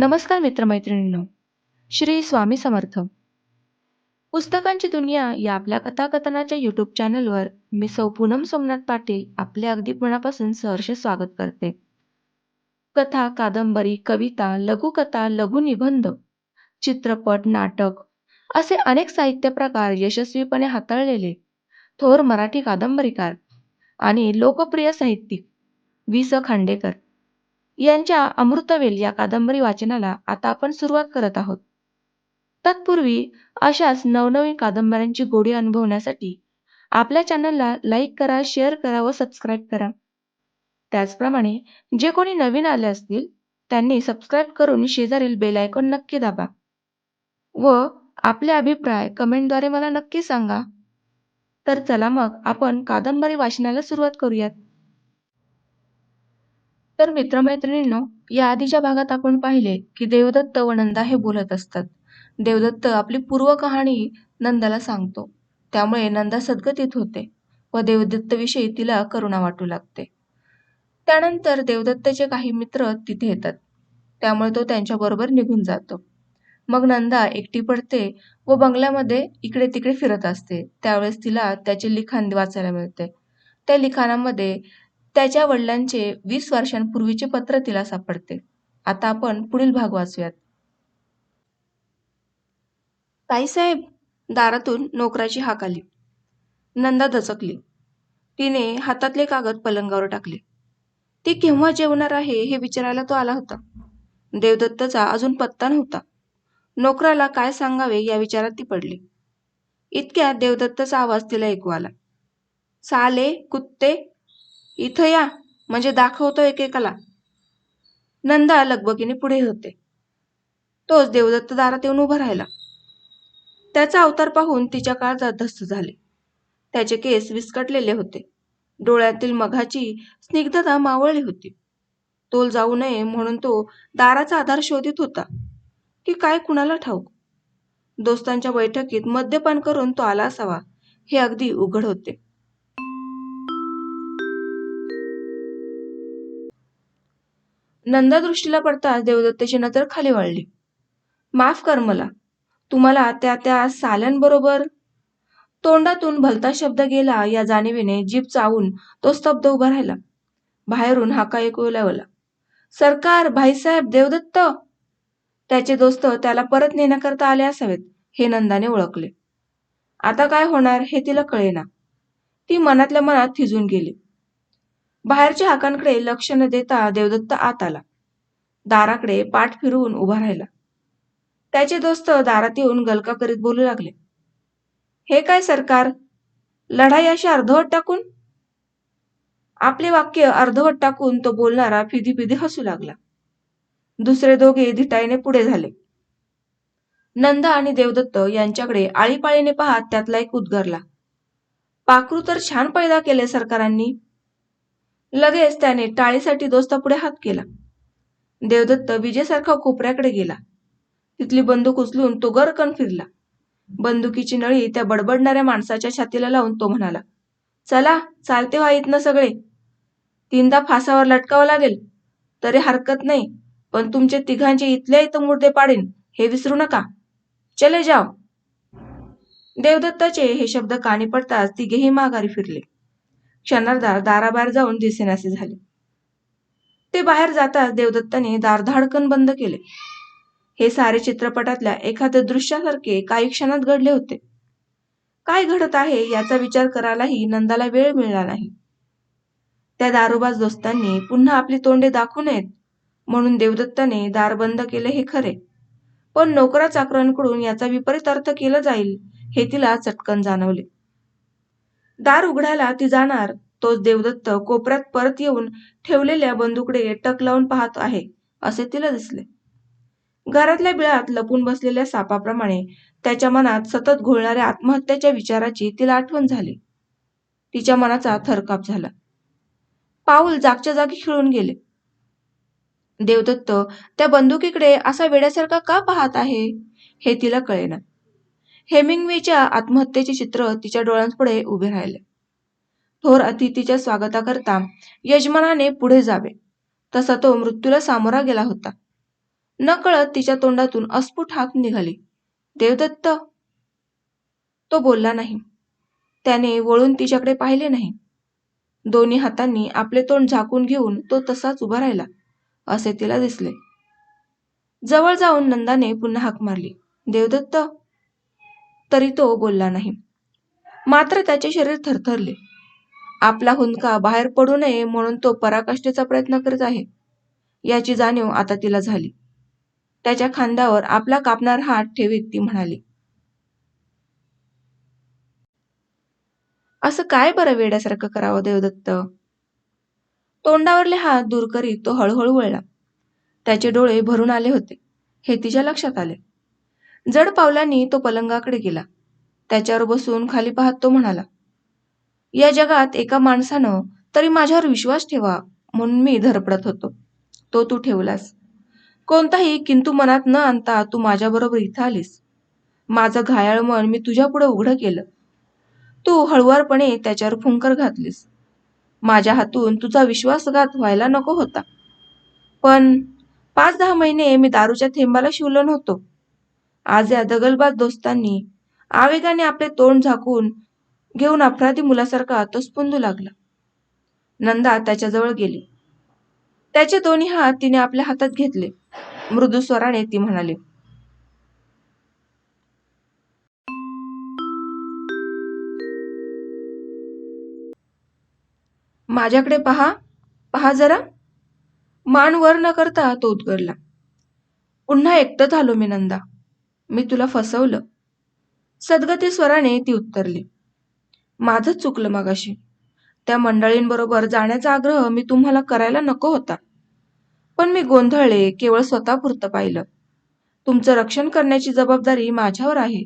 नमस्कार मित्रमैत्रिणींनो. श्री स्वामी समर्थ. पुस्तकांची दुनिया या आपल्या कथाकथनाच्या यूट्यूब चॅनलवर मी सौ पूनम सोमनाथ पाटील आपले अगदी मनापासून सहर्ष स्वागत करते. कथा कादंबरी कविता लघुकथा लघुनिबंध चित्रपट नाटक असे अनेक साहित्य प्रकार यशस्वीपणे हाताळलेले थोर मराठी कादंबरीकार आणि लोकप्रिय साहित्यिक वि स खांडेकर. यांच्या अमृतवेल या कादंबरी वाचनाला आता आपण सुरुवात करत आहोत. तत्पूर्वी अशाच नवनवीन कादंबऱ्यांची गोडी अनुभवण्यासाठी आपल्या चॅनलला लाईक करा शेअर करा व सबस्क्राईब करा. त्याचप्रमाणे जे कोणी नवीन आले असतील त्यांनी सबस्क्राईब करून शेजारील बेल आयकॉन नक्की दाबा व आपले अभिप्राय कमेंटद्वारे मला नक्की सांगा. तर चला मग आपण कादंबरी वाचनाला सुरुवात करूयात. तर मित्रमैत्रिणींनो या आधीच्या भागात आपण पाहिले की देवदत्त व नंदा हे बोलत असतात. देवदत्त आपली पूर्व कहाणी नंदाला सांगतो. त्यामुळे नंदा सद्गतीत होते व देवदत्तविषयी तिला करुणा वाटू लागते. त्यानंतर देवदत्तचे काही मित्र तिथे येतात. त्यामुळे तो त्यांच्याबरोबर निघून जातो. मग नंदा एकटी पडते व बंगल्यामध्ये इकडे तिकडे फिरत असते. त्यावेळेस तिला त्याचे लिखाण वाचायला मिळते. त्या लिखाणामध्ये त्याच्या वडिलांचे वीस वर्षांपूर्वीचे पत्र तिला सापडते. आता आपण पुढील भाग वाचूयात. ताईसाहेब दारातून नोकराची हाक आली. नंदा दचकली तिने हातातले कागद पलंगावर टाकले. ती केव्हा जेवणार आहे हे विचारायला तो आला होता. देवदत्तचा अजून पत्ता नव्हता. नोकराला काय सांगावे या विचारात ती पडली. इतक्यात देवदत्तचा आवाज तिला ऐकू आला. साले कुत्ते इथं या. म्हणजे दाखवतो एकेकाला. नंदा लगबगीने पुढे होते. तोच देवदत्त दारात येऊन उभा राहिला. त्याचा अवतार पाहून तिच्या काळजात धस्त झाले. त्याचे केस विस्कटलेले होते. डोळ्यातील मघाची स्निग्धता मावळली होती. तोल जाऊ नये म्हणून तो दाराचा आधार शोधित होता. की काय कुणाला ठाऊक? दोस्तांच्या बैठकीत मद्यपान करून तो आला असावा हे अगदी उघड होते. नंदा दृष्टीला पडताच देवदत्ताची नजर खाली वळली. माफ कर मला. तुम्हाला त्या त्या साल्यांबरोबर तोंडातून भलता शब्द गेला या जाणीवेने जीभ चावून तो स्तब्ध उभा राहिला. बाहेरून हाका ऐकू लावला सरकार भाईसाहेब देवदत्त! त्याचे दोस्त त्याला परत नेण्याकरता आले असावेत हे नंदाने ओळखले. आता काय होणार हे तिला कळेना. ती मनातल्या मनात थिजून गेली. बाहेरच्या हाकांकडे लक्ष न देता देवदत्त आत आला. दाराकडे पाठ फिरवून उभा राहिला. त्याचे दोस्त दारात येऊन गलका करीत बोलू लागले. हे काय सरकार? लढाई अशी अर्धवट टाकून? आपले वाक्य अर्धवट टाकून तो बोलणारा फिदी फिदी हसू लागला. दुसरे दोघे धिटाईने पुढे झाले. नंदा आणि देवदत्त यांच्याकडे आळीपाळीने पाहत त्यातला एक उद्गारला. पाखरू तर छान पैदा केले सरकारांनी. लगेच त्याने टाळीसाठी दोस्तापुढे हात केला. देवदत्त विजेसारखा कोपऱ्याकडे गेला. तिथली बंदूक उचलून तो गरकन फिरला. बंदुकीची नळी त्या बडबडणाऱ्या माणसाच्या छातीला लावून तो म्हणाला चला चालते व्हा इथनं सगळे. तीनदा फासावर लटकावं लागेल. तरी हरकत नाही पण तुमचे तिघांचे इथल्या इथं मुर्दे पाडेन हे विसरू नका. चले जाव. देवदत्ताचे हे शब्द कानी पडताच तिघेही माघारी फिरले. क्षणार्धात दाराबाहेर जाऊन दिसेनासे झाले. ते बाहेर जाताच देवदत्ताने दार धाडकन बंद केले. हे सारे चित्रपटातल्या एखाद्या दृश्यासारखे काही क्षणात घडले होते. काय घडत आहे याचा विचार करायलाही नंदाला वेळ मिळाला नाही. त्या दारोबाज दोस्तांनी पुन्हा आपली तोंडे दाखवू नयेत म्हणून देवदत्ताने दार बंद केले हे खरे. पण नोकरा चाकरांकडून याचा विपरीत अर्थ केला जाईल हे तिला चटकन जाणवले. दार उघडायला ती जाणार तोच देवदत्त कोपऱ्यात परत येऊन ठेवलेल्या बंदुकडे टक लावून पाहत आहे असे तिला दिसले. घरातल्या बिळात लपून बसलेल्या सापाप्रमाणे त्याच्या मनात सतत घोळणाऱ्या आत्महत्याच्या विचाराची तिला आठवण झाली. तिच्या मनाचा थरकाप झाला. पाऊल जागच्या जागी खिळून गेले. देवदत्त त्या बंदुकीकडे असा वेड्यासारखा का पाहत आहे? हे तिला कळेना. हेमिंग्वेच्या आत्महत्येचे चित्र तिच्या डोळ्यांपुढे उभे राहिले. थोर अतिथीच्या स्वागताकरता यजमानाने पुढे जावे. तसा तो मृत्यूला सामोरा गेला होता. नकळत तिच्या तोंडातून अस्फुट हाक निघाली. देवदत्त! तो बोलला नाही. त्याने वळून तिच्याकडे पाहिले नाही. दोन्ही हातांनी आपले तोंड झाकून घेऊन तो तसाच उभा राहिला. असे तिला दिसले. जवळ जाऊन नंदाने पुन्हा हाक मारली. देवदत्त! तरी तो बोलला नाही. मात्र त्याचे शरीर थरथरले. आपला हुंदका बाहेर पडू नये म्हणून तो पराकाष्ठेचा प्रयत्न करीत आहे. याची जाणीव आता तिला झाली. त्याच्या खांद्यावर आपला कापणार हात ठेवीत ती म्हणाली. असं काय बरं वेड्यासारखं करावं देवदत्त? तोंडावरले हात दूर करीत तो हळूहळू वळला. त्याचे डोळे भरून आले होते. हे तिच्या लक्षात आले. जड पावलांनी तो पलंगाकडे गेला. त्याच्यावर बसून खाली पाहत तो म्हणाला या जगात एका माणसानं तरी माझ्यावर विश्वास ठेवा म्हणून मी धरपडत होतो. तो तू ठेवलास. कोणताही किंतु मनात न आणता तू माझ्याबरोबर इथं आलीस. माझं घायाळ मन मी तुझ्यापुढे उघडं केलं. तू हळुवारपणे त्याच्यावर फुंकर घातलीस. माझ्या हातून तुझा विश्वासघात व्हायला नको होता. पण पाच दहा महिने मी दारूच्या थेंबाला शिवलो नव्हतो. आज या दगलबाज दोस्तांनी आवेगाने आपले तोंड झाकून घेऊन अपराधी मुलासारखा तो स्पुंदू लागला. नंदा त्याच्याजवळ गेली. त्याचे दोन्ही हात तिने आपल्या हातात घेतले. मृदू स्वराने ती म्हणाली माझ्याकडे पहा पहा जरा. मान वर न करता तो उद्गरला. पुन्हा एकटं झालो मी नंदा. मी तुला फसवलं. सदगती स्वराने ती उत्तरली. माझंच चुकलं मगाशी. त्या मंडळींबरोबर जाण्याचा आग्रह मी तुम्हाला करायला नको होता. पण मी गोंधळले केवळ स्वतःपुरतं पाहिलं. तुमचं रक्षण करण्याची जबाबदारी माझ्यावर आहे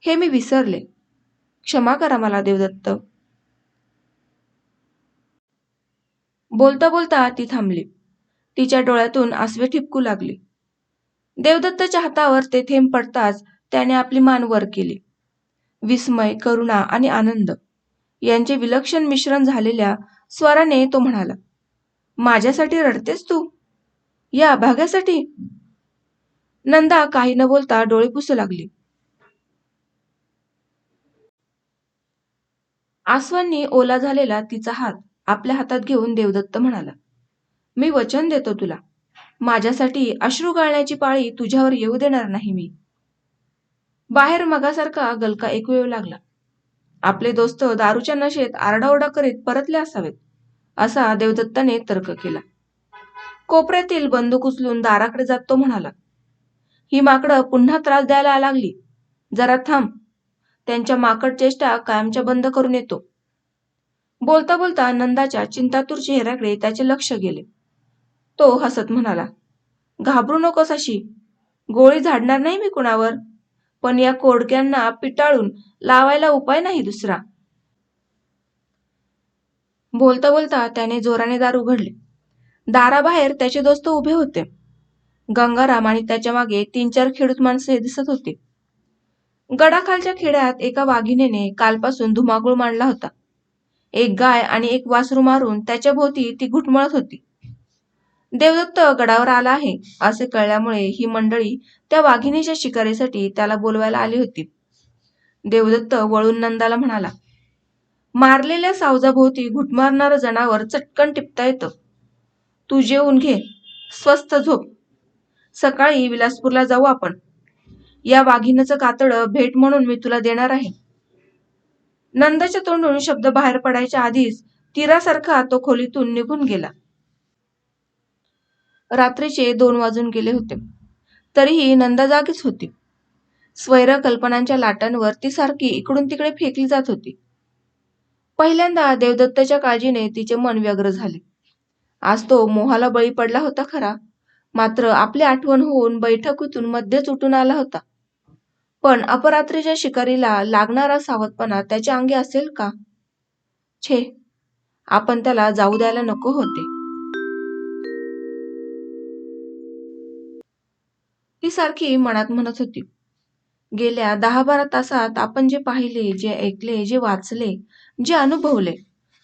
हे मी विसरले. क्षमा करा मला देवदत्त. बोलता बोलता ती थांबली. तिच्या डोळ्यातून आसवे ठिपकू लागली. देवदत्तच्या हातावर ते थेंब पडताच त्याने आपली मान वर केली. विस्मय करुणा आणि आनंद यांचे विलक्षण मिश्रण झालेल्या स्वराने तो म्हणाला माझ्यासाठी रडतेस तू? या अभाग्यासाठी? नंदा काही न बोलता डोळे पुसू लागली. आसवांनी ओला झालेला तिचा हात आपल्या हातात घेऊन देवदत्त म्हणाला मी वचन देतो तुला. माझ्यासाठी अश्रू गाळण्याची पाळी तुझ्यावर येऊ देणार नाही मी. बाहेर मगासारखा गलका ऐकू येऊ लागला. आपले दोस्त दारूच्या नशेत आरडाओरडा करीत परतले असावेत असा देवदत्ताने तर्क केला. कोपऱ्यातील बंदूक उचलून दाराकडे जात तो म्हणाला. ही माकडं पुन्हा त्रास द्यायला लागली. जरा थांब. त्यांच्या माकड चेष्टा कायमच्या बंद करून येतो. बोलता बोलता नंदाच्या चिंतातूर चेहऱ्याकडे त्याचे लक्ष गेले. तो हसत म्हणाला घाबरू नकोस अशी. गोळी झाडणार नाही मी कुणावर. पण या कोडक्यांना पिटाळून लावायला उपाय नाही दुसरा. बोलता बोलता त्याने जोराने दार उघडले. दाराबाहेर त्याचे दोस्त उभे होते. गंगाराम आणि त्याच्यामागे तीन चार खेडूत माणसे दिसत होती. गडाखालच्या खेड्यात एका वाघिणीने कालपासून धुमाकूळ मांडला होता. एक गाय आणि एक वासरू मारून त्याच्या भोवती ती घुटमळत होती. देवदत्त गडावर आला आहे असे कळल्यामुळे ही मंडळी त्या वाघिणीच्या शिकारीसाठी त्याला बोलवायला आली होती. देवदत्त वळून नंदाला म्हणाला मारलेल्या सावजाभोवती घुटमारणारं जनावर चटकन टिपता येतं. तू जेवून घे स्वस्त झोप. सकाळी विलासपूरला जाऊ आपण. या वाघिणीचं कातडं भेट म्हणून मी तुला देणार आहे. नंदाच्या तोंडून शब्द बाहेर पडायच्या आधीच तीरासारखा तो खोलीतून निघून गेला. रात्रीचे दोन वाजून गेले होते. तरीही नंदा जागीच होती. स्वैर कल्पनांच्या लाटांवर ती सारखी इकडून तिकडे फेकली जात होती. पहिल्यांदा देवदत्ताच्या काळजीने तिचे मन व्यग्र झाले. आज तो मोहाला बळी पडला होता खरा. मात्र आपली आठवण होऊन बैठकीतून मध्येच उठून आला होता. पण अपरात्रीच्या शिकारीला लागणारा सावधपणा त्याच्या अंगी असेल का? छे आपण त्याला जाऊ द्यायला नको होते. सारखी मनात म्हणत होती. गेल्या दहा बारा तासात आपण जे पाहिले जे ऐकले जे वाचले जे अनुभवले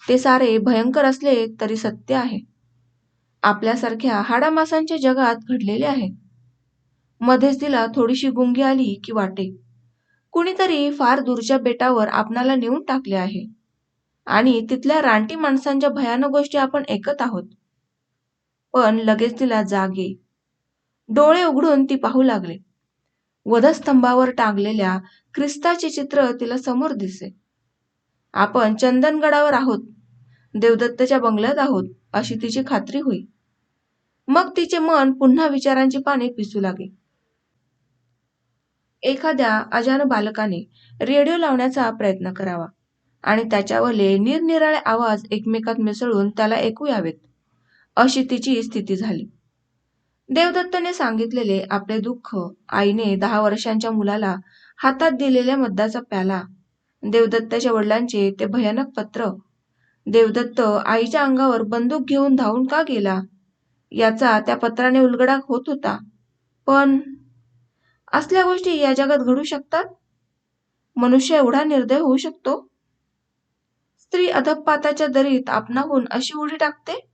ते सारे भयंकर असले तरी सत्य आहे. आपल्यासारख्या हाडामासांच्या जगात घडलेले आहे. मध्येच तिला थोडीशी गुंगी आली की वाटे. कुणीतरी फार दूरच्या बेटावर आपणाला नेऊन टाकले आहे. आणि तिथल्या रानटी माणसांच्या भयानक गोष्टी आपण ऐकत आहोत. पण लगेच तिला जागे डोळे उघडून ती पाहू लागले. वधस्तंभावर टांगलेल्या ख्रिस्ताचे चित्र तिला समोर दिसे. आपण चंदनगडावर आहोत. देवदत्तच्या बंगल्यात आहोत अशी तिची खात्री होई. मग तिचे मन पुन्हा विचारांची पाने पिसू लागे. एखाद्या अजान बालकाने रेडिओ लावण्याचा प्रयत्न करावा आणि त्याच्यावरले निरनिराळे आवाज एकमेकात मिसळून त्याला ऐकू यावेत अशी तिची स्थिती झाली. देवदत्तने सांगितलेले आपले दुःख आईने दहा वर्षांच्या मुलाला हातात दिलेल्या मद्दाचा प्याला. देवदत्ताच्या वडिलांचे ते भयानक पत्र. देवदत्त आईच्या अंगावर बंदूक घेऊन धावून का गेला? याचा त्या पत्राने उलगडा होत होता. पण असल्या गोष्टी या जगात घडू शकतात? मनुष्य एवढा निर्दय होऊ शकतो? स्त्री अधपाताच्या दरीत आपणाहून अशी उडी टाकते?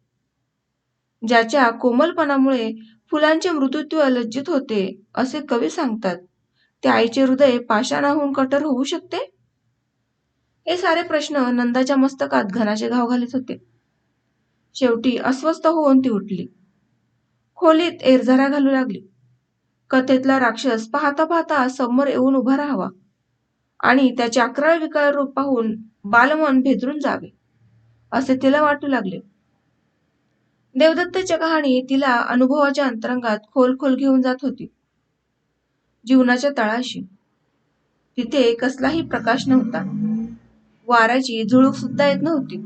ज्याच्या कोमलपणामुळे फुलांचे मृत्यूत्व लज्जित होते असे कवी सांगतात. त्या आईचे हृदय पाषाणाहून कठोर होऊ शकते? हे सारे प्रश्न नंदाच्या मस्तकात घनाचे घाव घालीत होते. शेवटी अस्वस्थ होऊन ती उठली. खोलीत एरझारा घालू लागली. कथेतला राक्षस पाहता पाहता समोर येऊन उभा राहावा आणि त्याचे अकराळ विकार रूप पाहून बालमन भेदरून जावे असे तिला वाटू लागले. देवदत्तच्या कहाणी तिला अनुभवाच्या अंतरंगात खोल खोल घेऊन जात होती. जीवनाच्या तळाशी. तिथे कसलाही प्रकाश नव्हता. वाऱ्याची झुळूक सुद्धा येत नव्हती.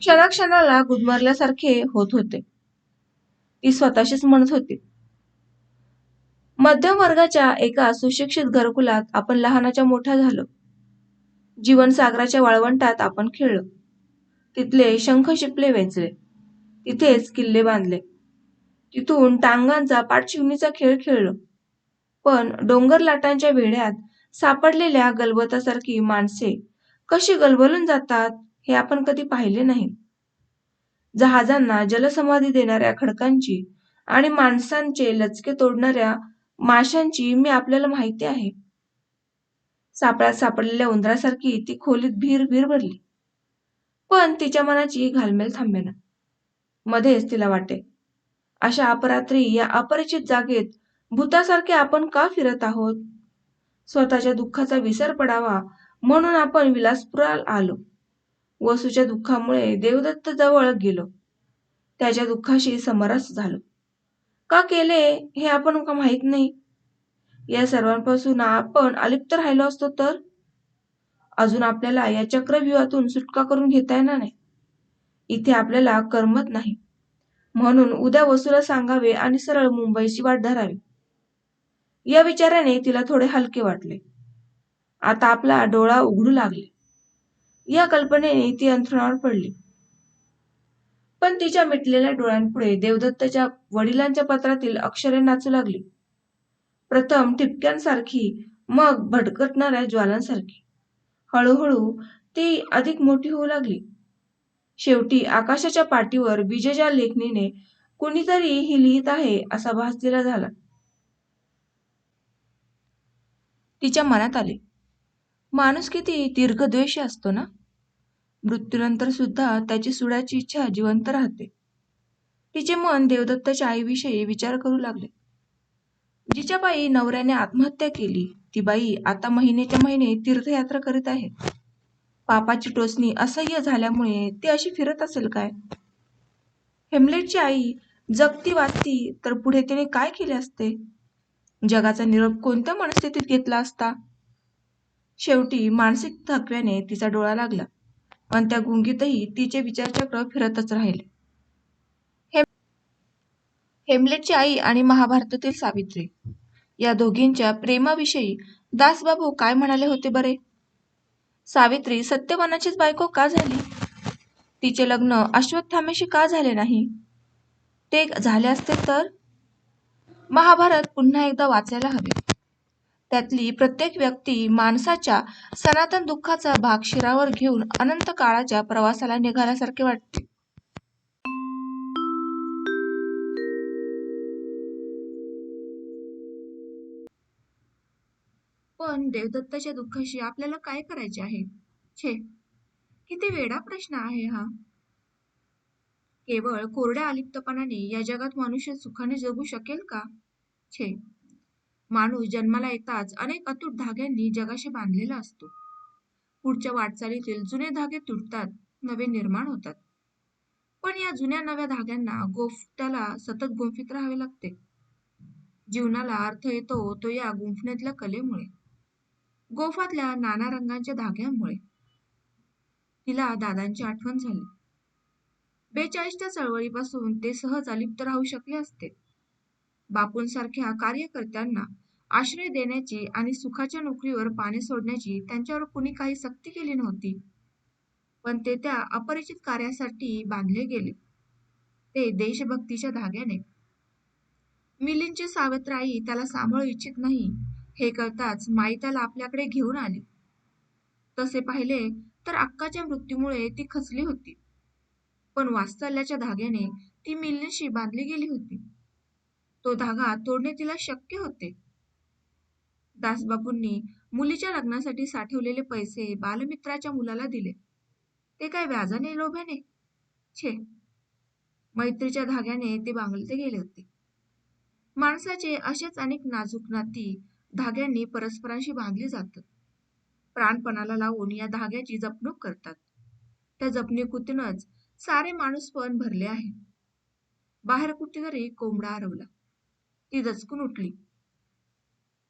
क्षणाक्षणाला गुदमरल्यासारखे होत होते. ती स्वतःशीच म्हणत होती. मध्यम वर्गाच्या एका सुशिक्षित घरकुलात आपण लहानाच्या मोठ्या झालो. जीवनसागराच्या वाळवंटात आपण खेळलो. तिथले शंख शिपले वेचले. तिथेच किल्ले बांधले. तिथून टांगांचा पाठशिवणीचा खेळ खेळलो. पण डोंगर लाटांच्या वेढ्यात सापडलेल्या गलबतासारखी माणसे कशी गलबलून जातात हे आपण कधी पाहिले नाही. जहाजांना जलसमाधी देणाऱ्या खडकांची आणि माणसांचे लचके तोडणाऱ्या माशांची मी आपल्याला माहिती आहे. सापळ्यात सापडलेल्या उंदरासारखी ती खोलीत भीर भीर भरली. पण तिच्या मनाची घालमेल थांबेना. मध्येच तिला वाटे. अशा अपरात्री या अपरिचित जागेत भूतासारखे आपण का फिरत आहोत? स्वतःच्या दुःखाचा विसर पडावा म्हणून आपण विलासपुराला आलो. वसूच्या दुःखामुळे देवदत्त जवळ गेलो. त्याच्या दुःखाशी समरस झालो. का केले हे आपण का माहीत नाही? या सर्वांपासून आपण अलिप्त राहिलो असतो तर? अजून आपल्याला या चक्रव्यूहातून सुटका करून घेता येणार नाही. इथे आपल्याला करमत नाही. म्हणून उद्या वसूला सांगावे आणि सरळ मुंबईची वाट धरावी. या विचाराने तिला थोडे हलके वाटले. आता आपला डोळा उघडू लागले. या कल्पनेने ती अंथरुणावर पडली. पण तिच्या मिटलेल्या डोळ्यांपुढे देवदत्तच्या वडिलांच्या पत्रातील अक्षरे नाचू लागली. प्रथम ठिपक्यांसारखी मग भटकटणाऱ्या ज्वालांसारखी. हळूहळू ती अधिक मोठी होऊ लागली. शेवटी आकाशाच्या पाठीवर विजेच्या लेखणीने कुणीतरी ही लिहित आहे असा भास तिला झाला. तिच्या मनात आले. माणूस किती दीर्घद्वेषी असतो ना? मृत्यूनंतर सुद्धा त्याची सुडाची इच्छा जिवंत राहते. तिचे मन देवदत्ताच्या आईविषयी विचार करू लागले. जिच्या बाई नवऱ्याने आत्महत्या केली. ती बाई आता महिन्याच्या महिने तीर्थयात्रा करीत आहे. पापाची टोचणी असह्य झाल्यामुळे ती अशी फिरत असेल काय? हेमलेटची आई जगती वाचती तर पुढे तिने काय केले असते? जगाचा निरोप कोणत्या मनस्थितीत घेतला असता? शेवटी मानसिक थकव्याने तिचा डोळा लागला पण त्या गुंगीतही तिचे विचारचक्र फिरतच राहिले. हेमलेटची आई आणि महाभारतातील सावित्री या दोघींच्या प्रेमाविषयी दासबाबू काय म्हणाले होते बरे? सावित्री सत्यवानाचीच बायको का झाली? तिचे लग्न अश्वत्थामेशी का झाले नाही? ते झाले असते तर? महाभारत पुन्हा एकदा वाचायला हवे. त्यातली प्रत्येक व्यक्ती माणसाच्या सनातन दुःखाचा भाग शिरावर घेऊन अनंत काळाच्या प्रवासाला निघाल्यासारखे वाटते. पण देवदत्ताच्या दुःखाशी आपल्याला काय करायचे आहे? छे किती वेडा प्रश्न आहे हा. केवळ कोरड्या अलिप्तपणाने या जगात मनुष्य सुखाने जगू शकेल का? छे माणूस जन्माला येताच अनेक अतूट धाग्यांनी जगाशी बांधलेला असतो. पुढच्या वाटचालीतील जुने धागे तुटतात नवे निर्माण होतात. पण या जुन्या नव्या धाग्यांना गोफत्याला सतत गुंफित राहावे लागते. जीवनाला अर्थ येतो तो या गुंफण्यातल्या कलेमुळे. गोफातल्या नाना रंगांच्या धाग्यांमुळे. तिला दादांची आठवण झाली. बेचाळीसच्या चळवळीपासून ते सहज अलिप्त राहू शकले असते. बापूंसारख्या कार्यकर्त्यांना आश्रय देण्याची आणि सुखाच्या नोकरीवर पाणी सोडण्याची त्यांच्यावर कुणी काही सक्ती केली नव्हती. पण ते त्या अपरिचित कार्यासाठी बांधले गेले. ते देशभक्तीच्या धाग्याने. मिलिंदची सावत्र आई त्याला सांभाळू इच्छित नाही. हे कळताच माई त्याला आपल्याकडे घेऊन आली. तसे पाहिले तर अक्काच्या मृत्यूमुळे ती खचली होती. पण वात्सल्याच्या धाग्याने ती मिलनशी बांधली गेली होती. तो धागा तोडणे तिला शक्य होते. दासबापूंनी मुलीच्या लग्नासाठी साठवलेले पैसे बालमित्राच्या मुलाला दिले. ते काय व्याजाने लोभ्याने? छे. मैत्रीच्या धाग्याने ते बांगलते गेले होते. माणसाचे असेच अनेक नाजूक नाती धाग्यांनी परस्परांशी बांधली जातात प्राणपणाला लावून या धाग्याची जपणूक करतात. त्या जपणुकीतूनच सारे माणूसपण भरले आहे. बाहेर कुठेतरी कोंबडा हरवला. ती दचकून उठली.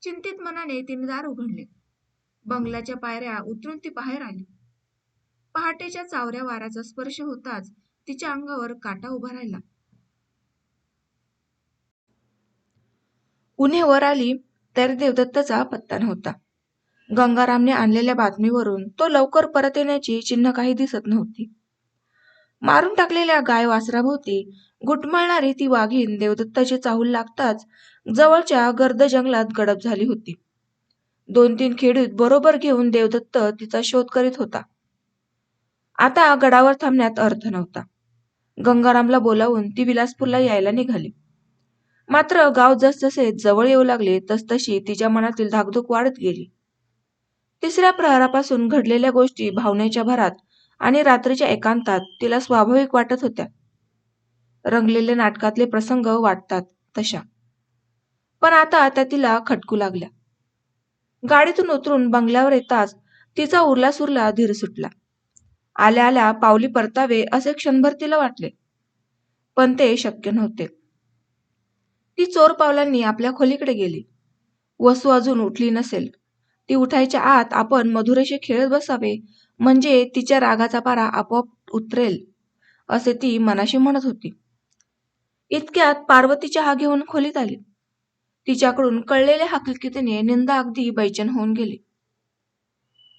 चिंतित मनाने तिने दार उघडले. बंगल्याच्या पायऱ्या उतरून ती बाहेर आली. पहाटेच्या चावऱ्या वाऱ्याचा स्पर्श होताच तिच्या अंगावर काटा उभा राहिला. उन्हे वर आली. तर देवदत्तचा पत्ता नव्हता. गंगारामने आणलेल्या बातमीवरून तो लवकर परत येण्याची चिन्ह काही दिसत नव्हती. मारून टाकलेल्या गाय वासराभोवती घुटमळणारी ती वाघीण देवदत्ताची चाहूल लागताच जवळच्या गर्द जंगलात गडप झाली होती. दोन तीन खेडूत बरोबर घेऊन देवदत्त तिचा शोध करीत होता. आता गडावर थांबण्यात अर्थ नव्हता. गंगारामला बोलावून ती विलासपूरला यायला निघाली. मात्र गाव जसजसे जवळ येऊ लागले तसतशी तिच्या मनातील धाकधूक वाढत गेली. तिसऱ्या प्रहरापासून घडलेल्या गोष्टी भावनेच्या भरात आणि रात्रीच्या एकांतात तिला स्वाभाविक वाटत होत्या. रंगलेले नाटकातले प्रसंग वाटतात तशा. पण आता त्या तिला खटकू लागल्या. गाडीतून उतरून बंगल्यावर येताच तिचा उरला सुरला धीर सुटला. आल्या आल्या पावली परतावे असे क्षणभर तिला वाटले. पण ते शक्य नव्हते. ती चोर पावलांनी आपल्या खोलीकडे गेली. वसू अजून उठली नसेल. ती उठायच्या आत आपण मधुरेशी खेळत बसावे म्हणजे तिच्या रागाचा पारा आपोआप उतरेल असे ती मनाशी म्हणत होती. इतक्यात पार्वती चहा घेऊन खोलीत आली. तिच्याकडून कळलेल्या हकीकतीने निंदा अगदी बैचन होऊन गेली.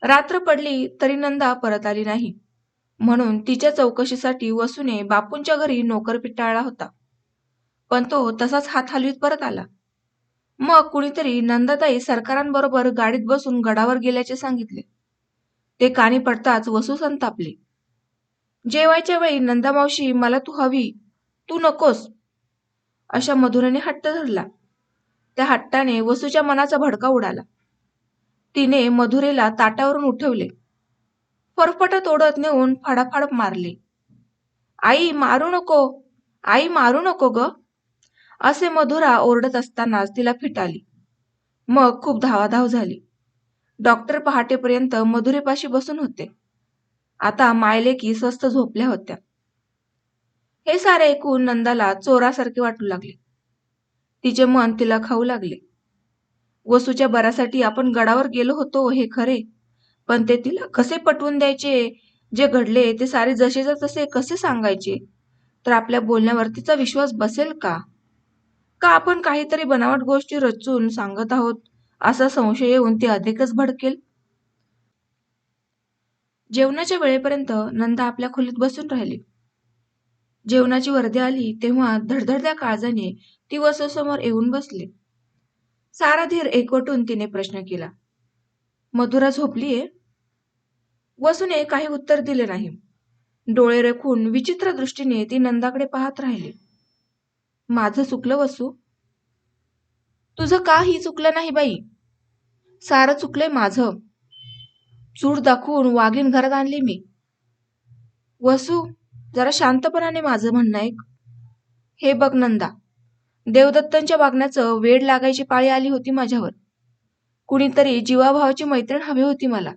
रात्र पडली तरी नंदा परत आली नाही. म्हणून तिच्या चौकशीसाठी वसूने बापूंच्या घरी नोकर पिटाळला होता. पण तो तसाच हात हलवीत परत आला. मग कुणीतरी नंदाताई सरकारांबरोबर गाडीत बसून गडावर गेल्याचे सांगितले. ते कानी पडताच वसू संतापले. जेवायच्या वेळी नंदामावशी मला तू हवी तू नकोस अशा मधुराने हट्ट धरला. त्या हट्टाने वसूच्या मनाचा भडका उडाला. तिने मधुरेला ताटावरून उठवले. फरफटत तोडत नेऊन फाडाफाड मारले. आई मारू नको आई मारू नको ग. असे मधुरा ओरडत असतानाच तिला फिट आली मग खूप धावाधाव झाली. डॉक्टर पहाटेपर्यंत मधुरेपाशी बसून होते. आता मायलेकी स्वस्त झोपल्या होत्या. हे सारे ऐकून नंदाला चोरासारखे वाटू लागले. तिचे मन तिला खाऊ लागले. वसूच्या बरासाठी आपण गडावर गेलो होतो हे खरे पण ते तिला कसे पटवून द्यायचे जे घडले ते सारे जसेच्या तसे कसे सांगायचे तर आपल्या बोलण्यावर तिचा विश्वास बसेल का? का आपण काहीतरी बनावट गोष्टी रचून सांगत आहोत? असा संशय येऊन ती अधिकच भडकेल. जेवणाच्या वेळेपर्यंत नंदा आपल्या खोलीत बसून राहिली. जेवणाची वर्दी आली तेव्हा धडधडत्या काळजाने ती वसूसमोर येऊन बसली. सारा धीर एकवटून तिने प्रश्न केला. मधुरा झोपलीये? वसूने काही उत्तर दिले नाही. डोळे रेखून विचित्र दृष्टीने ती नंदाकडे पाहत राहिली. माझं चुकलं वसू? तुझं काही चुकलं नाही बाई? सारं चुकलंय माझं. चूड दाखवून वाघीण घरात आणली मी. वसू जरा शांतपणाने माझं म्हणणं ऐक. हे बघ नंदा देवदत्तांच्या वागण्याचं वेड लागायची पाळी आली होती माझ्यावर. कुणीतरी जीवाभावाची मैत्रीण हवी होती मला.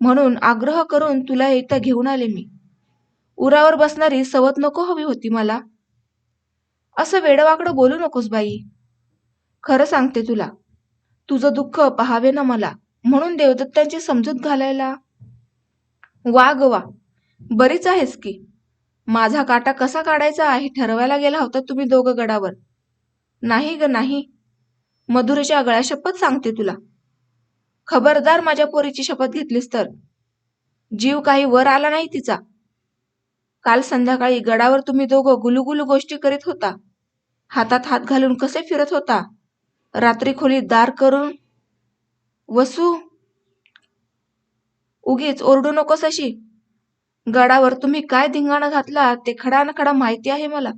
म्हणून आग्रह करून तुला इथं घेऊन आले मी. उरावर बसणारी सवत नको हवी होती मला. असं वेडवाकडं बोलू नकोस बाई. खरं सांगते तुला. तुझं दुःख पहावे ना मला. म्हणून देवदत्तांची समजूत घालायला. वा ग वा. बरीच आहेस की. माझा काटा कसा काढायचा आहे ठरवायला गेला होता तुम्ही दोघं गडावर. नाही ग नाही. मधुरेच्या गळ्या शपथ सांगते तुला. खबरदार माझ्या पोरीची शपथ घेतलीस तर. जीव काही वर आला नाही तिचा. काल संध्याकाळी गडावर तुम्ही दोघं गुलुगुलू गोष्टी करीत होता. हातात हात घालून कसे फिरत होता? रात्री खोलीत दार करून वसू उगीच ओरडू नकोस अशी. गडावर तुम्ही काय धिंगाणा घातला ते खडा न खडा माहिती आहे मला.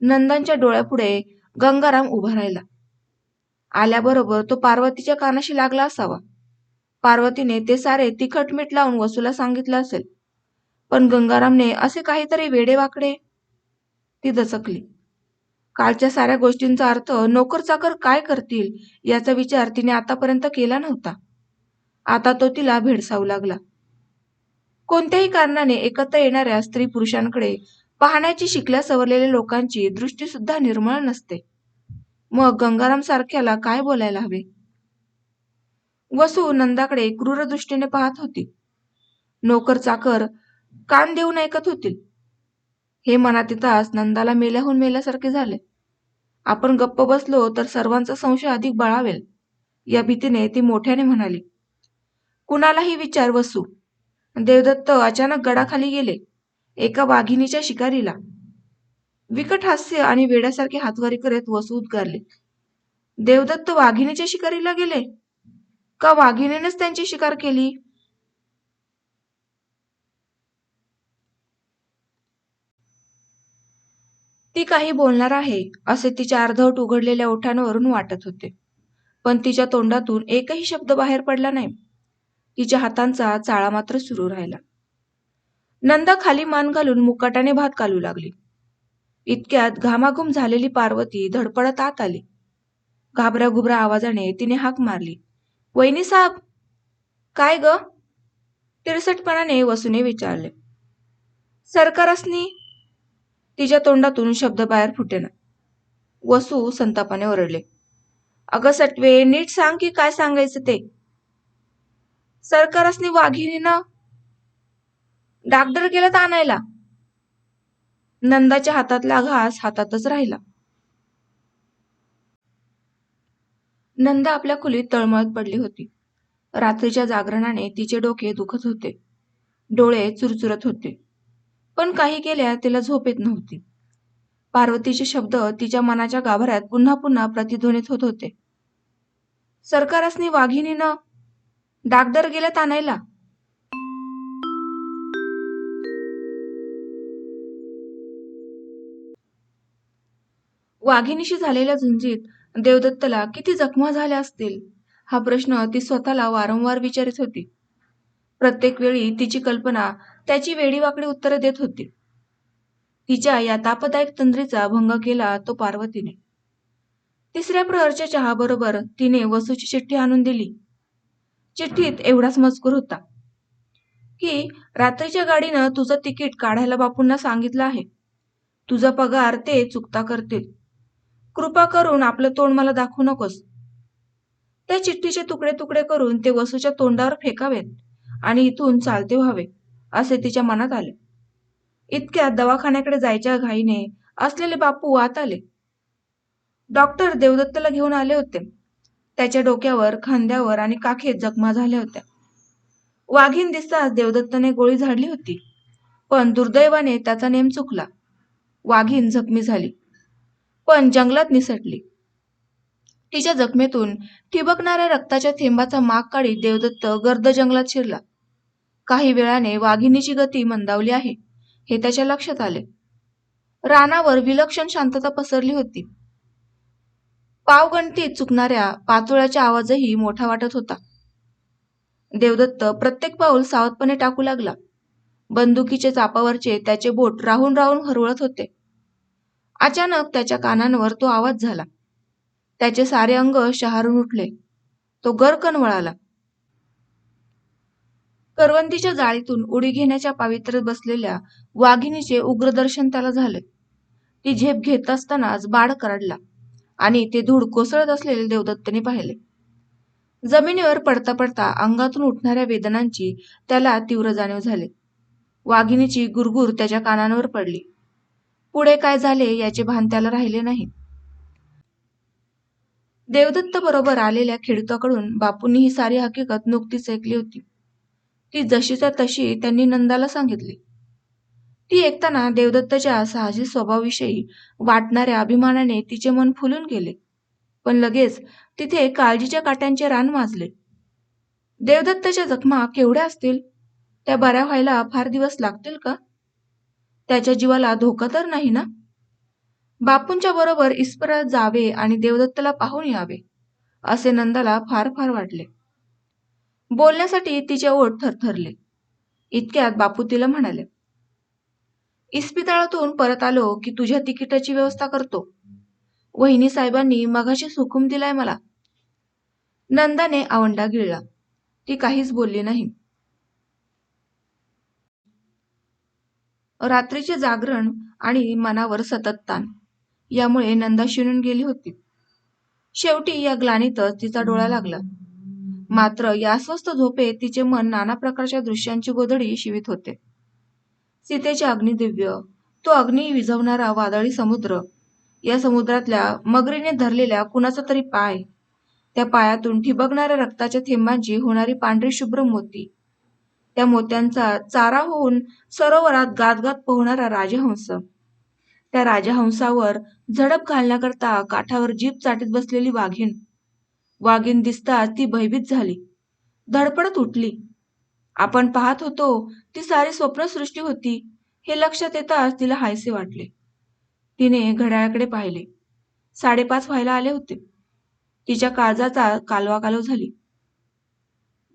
नंदांच्या डोळ्यापुढे गंगाराम उभा राहिला. आल्याबरोबर तो पार्वतीच्या कानाशी लागला असावा. पार्वतीने ते सारे तिखट मीठ लावून वसूला सांगितलं असेल. पण गंगारामने असे काहीतरी वेडे वाकडे ती दचकली. कालच्या साऱ्या गोष्टींचा अर्थ नोकर चाकर काय करतील याचा विचार तिने आतापर्यंत केला नव्हता. आता तो तिला भेडसावू लागला. कोणत्याही कारणाने एकत्र येणाऱ्या स्त्री पुरुषांकडे पाहण्याची शिकल्या सवरलेल्या लोकांची दृष्टी सुद्धा निर्मळ नसते. मग गंगाराम सारख्याला काय बोलायला हवे? वसू नंदाकडे क्रूर दृष्टीने पाहत होती. नोकर चाकर कान देऊन ऐकत होतील हे मनात येताच नंदाला मेल्याहून मेल्यासारखे झाले. आपण गप्प बसलो तर सर्वांचा संशय अधिक बळावेल. या भीतीने ती मोठ्याने म्हणाली कुणालाही विचार वसू. देवदत्त अचानक गडाखाली गेले एका वाघिणीच्या शिकारीला. विकट हास्य आणि वेड्यासारखे हातवारी करत वसू उद्गारले. देवदत्त वाघिणीच्या शिकारीला गेले का वाघिणीनेच त्यांची शिकार केली? ती काही बोलणार आहे असे तिच्या अर्धवट उघडलेल्या ओठांवरून वाटत होते. पण तिच्या तोंडातून एकही शब्द बाहेर पडला नाही. तिच्या हातांचा चाळा मात्र सुरू राहिला. नंदा खाली मान घालून मुकाटाने भात कालू लागली. इतक्यात घामाघूम झालेली पार्वती धडपडत आत आली. घाबराघुबरा आवाजाने तिने हाक मारली. वहिनी साहेब. काय ग? तिरसटपणाने वसूने विचारले. सरकारसनी तिच्या तोंडातून शब्द बाहेर फुटेना. वसू संतापाने ओरडले. अगं सटवे नीट सांग की काय सांगायचं ते? सरकारसनी वाघिणीनं डागडर तर आणायला. नंदाच्या हातातला घास हातातच राहिला. नंदा आपल्या खोलीत तळमळत पडली होती. रात्रीच्या जागरणाने तिचे डोके दुखत होते. डोळे चुरचुरत होते. पण काही केल्या तिला झोप येत नव्हती. पार्वतीचे शब्द तिच्या मनाच्या गाभाऱ्यात पुन्हा पुन्हा प्रतिध्वनित होत होते. सरकारसनी वाघिणीनं डागदर गेला तानायला वाघिणीशी झालेल्या झुंजीत देवदत्तला किती जखमा झाल्या असतील? हा प्रश्न ती स्वतःला वारंवार विचारित होती. प्रत्येक वेळी तिची कल्पना त्याची वेडीवाकडी उत्तरे देत होती. तिच्या या तापदायक तंद्रीचा भंग केला तो पार्वतीने. तिसऱ्या प्रहरच्या चहाबरोबर तिने वसूची चिठ्ठी आणून दिली. चिठ्ठीत एवढाच मजकूर होता. की रात्रीच्या गाडीनं तुझं तिकीट काढायला बापूंना सांगितलं आहे. तुझा पगार ते चुकता करतील. कृपा करून आपलं तोंड मला दाखवू नकोस. त्या चिठ्ठीचे तुकडे तुकडे करून ते वसूच्या तोंडावर फेकावेत आणि इथून चालते व्हावे. असे तिच्या मनात आले. इतक्यात दवाखान्याकडे जायच्या घाईने असलेले बापू आत आले. डॉक्टर देवदत्तला घेऊन आले होते. त्याच्या डोक्यावर खांद्यावर आणि काखेत जखमा झाल्या होत्या. वाघीण दिसताच देवदत्तने गोळी झाडली होती पण दुर्दैवाने त्याचा नेम चुकला. वाघीण जखमी झाली पण जंगलात निसटली. तिच्या जखमेतून ठिबकणाऱ्या रक्ताच्या थेंबाचा माग काढी देवदत्त गर्द जंगलात शिरला. काही वेळाने वाघिणीची गती मंदावली आहे. हे त्याच्या लक्षात आले. रानावर विलक्षण शांतता पसरली होती. पावगणतीत चुकणाऱ्या पाचोळ्याचा आवाजही मोठा वाटत होता. देवदत्त प्रत्येक पाऊल सावधपणे टाकू लागला. बंदुकीचे चापावरचे त्याचे बोट राहून राहून हरवळत होते. अचानक त्याच्या कानांवर तो आवाज झाला. त्याचे सारे अंग शहारून उठले. तो गरकन वळाला. करवंदीच्या जाळीतून उडी घेण्याच्या पावित्र्यात बसलेल्या वाघिणीचे उग्रदर्शन त्याला झाले. ती झेप घेत असतानाच बाड करडला आणि ते धूळ कोसळत असलेले देवदत्तने पाहिले. जमिनीवर पडता पडता अंगातून उठणाऱ्या वेदनांची त्याला तीव्र जाणीव झाली. वाघिणीची गुरगुर त्याच्या कानांवर पडली. पुढे काय झाले याचे भान त्याला राहिले नाही. देवदत्त बरोबर आलेल्या खेडूताकडून बापूंनी ही सारी हकीकत नुकतीच ऐकली होती. ती जशीच्या तशी त्यांनी नंदाला सांगितली. ती ऐकताना देवदत्तच्या साहसी स्वभावाविषयी वाटणाऱ्या अभिमानाने तिचे मन फुलून गेले. पण लगेच तिथे काळजीच्या काट्यांचे रान माजले. देवदत्तच्या जखमा केवढ्या असतील? त्या बऱ्या व्हायला फार दिवस लागतील का? त्याच्या जीवाला धोका तर नाही ना? बापूंच्या बरोबर इस्परात जावे आणि देवदत्तला पाहून यावे असे नंदाला फार फार वाटले. बोलण्यासाठी तिचे ओठ थरथरले. इतक्यात बापू तिला म्हणाले इस्पितळातून परत आलो की तुझ्या तिकिटाची व्यवस्था करतो. वहिनी साहेबांनी मगाशी हुकूम दिलाय मला. नंदाने आवंडा गिळला. ती काहीच बोलली नाही. रात्रीचे जागरण आणि मनावर सतत ताण. यामुळे नंदा शिरून गेली होती. शेवटी या ग्लानीतच तिचा डोळा लागला. मात्र या अस्वस्थ झोपेत तिचे मन नाना प्रकारच्या दृश्यांची गोधडी शिवित होते. सीतेचे अग्निदिव्य तो अग्नी विझवणारा वादळी समुद्र या समुद्रातल्या मगरीने धरलेल्या कुणाचा तरी पाय त्या पायातून ठिबकणाऱ्या रक्ताच्या थेंबांची होणारी पांढरी शुभ्र मोती त्या मोत्यांचा चारा होऊन सरोवरात गातगात पोहणारा राजहंस त्या राजहंसावर झडप घालण्याकरता काठावर जीप चाटीत बसलेली वाघीण वाघीण दिसताच ती भयभीत झाली. धडपडत उठली. आपण पाहत होतो ती सारी स्वप्नसृष्टी होती हे लक्षात येताच तिला हायसे वाटले. तिने घड्याळाकडे पाहिले. साडेपाच व्हायला आले होते. तिच्या काळजाचा कालवा कालव झाली.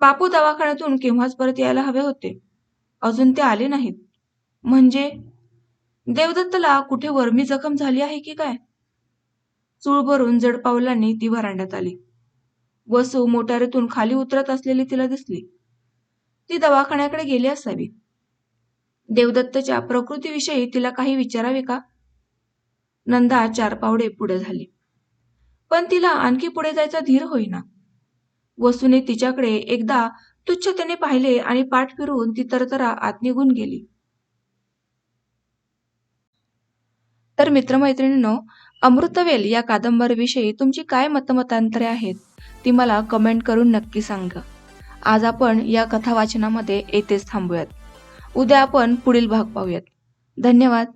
बापू दवाखान्यातून केव्हाच परत यायला हवे होते. अजून ते आले नाहीत. म्हणजे? देवदत्तला कुठे वर्मी जखम झाली आहे की काय? चूळ भरून जड पावलांनी ती व्हरांड्यात आली. वसू मोटारीतून खाली उतरत असलेली तिला दिसली. ती दवाखान्याकडे गेली असावी. देवदत्तच्या प्रकृतीविषयी तिला काही विचारावे का? नंदा चार पावडे पुढे झाली. पण तिला आणखी पुढे जायचा धीर होईना. वसूने तिच्याकडे एकदा तुच्छतेने पाहिले आणि पाठ फिरून ती तरतरा आत निघून गेली. तर मित्रमैत्रिणींनो अमृतवेल या कादंबरीविषयी तुमची काय मतमतांतरे आहेत? ती मला कमेंट करून नक्की सांगा. आज आपण या कथा वाचनामध्ये येथेच थांबूयात. उद्या आपण पुढील भाग पाहूयात. धन्यवाद.